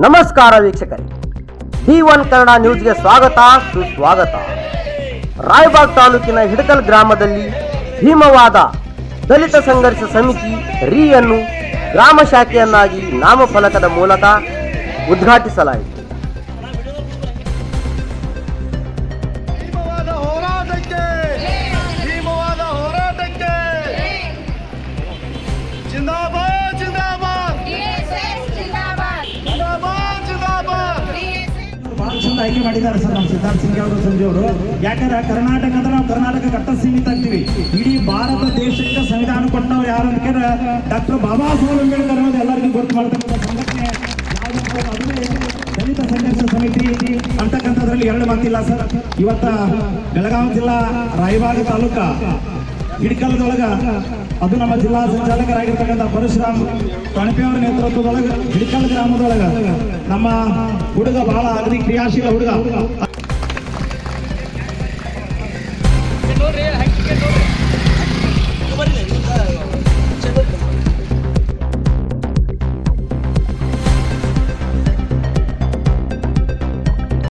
ನಮಸ್ಕಾರ ವೀಕ್ಷಕರೇ. D one Kannada ನ್ಯೂಸ್ಗೆ ಸ್ವಾಗತ, ಸುಸ್ವಾಗತ. ರಾಯಬಾಗ್ ತಾಲೂಕಿನ ಹಿಡಕಲ್ ಗ್ರಾಮದಲ್ಲಿ ಭೀಮವಾದ ದಲಿತ ಸಂಘರ್ಷ ಸಮಿತಿ ರೀಯನ್ನು ಗ್ರಾಮ ಶಾಖೆಯನ್ನಾಗಿ ನಾಮಫಲಕದ ಮೂಲಕ ಉದ್ಘಾಟಿಸಲಾಯಿತು. ಆಯ್ಕೆ ಮಾಡಿದ್ದಾರೆ ಸರ್ ನಮ್ಮ ಸಿದ್ಧಾರ್ಥ ಸಿಂಗ್ ಅವರು, ಸಂಜೆ ಅವರು. ಯಾಕಂದ್ರೆ ಕರ್ನಾಟಕ ಅಂದ್ರೆ ನಾವು ಕರ್ನಾಟಕ ಕಟ್ಟ ಸೀಮಿತ ಆಗ್ತೀವಿ ಇಡೀ ಭಾರತ ದೇಶಕ್ಕೆ ಸಂವಿಧಾನ ಕೊಟ್ಟವ್ರು ಯಾರು ಅಂತ ಡಾಕ್ಟರ್ ಬಾಬಾ ಸಾಹೇಬ್ ಅಂಬೇಡ್ಕರ್ ಅನ್ನೋದು ಎಲ್ಲರಿಗೂ ಗೊತ್ತು ಮಾಡ್ತಕ್ಕಂಥ ಸಂಘಟನೆ. ದಲಿತ ಸಂಘರ್ಷ ಸಮಿತಿ ಅಂತಕ್ಕಂಥದ್ರಲ್ಲಿ ಎರಡು ಮಾತಿಲ್ಲ ಸರ್. ಇವತ್ತ ಬೆಳಗಾವಿ ಜಿಲ್ಲಾ ರಾಯಬಾಗ ತಾಲೂಕ ಹಿಡ್ಕಲದೊಳಗ ಅದು ನಮ್ಮ ಜಿಲ್ಲಾ ಸಂಚಾಲಕರಾಗಿರ್ತಕ್ಕಂಥ ಪರಶುರಾಮ್ ಕಣಪೆ ಅವರ ನೇತೃತ್ವದೊಳಗ ಹಿಡ್ಕಲ್ ಗ್ರಾಮದೊಳಗ ನಮ್ಮ ಹುಡುಗ ಬಹಳ ಅಗದಿ ಕ್ರಿಯಾಶೀಲ ಹುಡುಗ.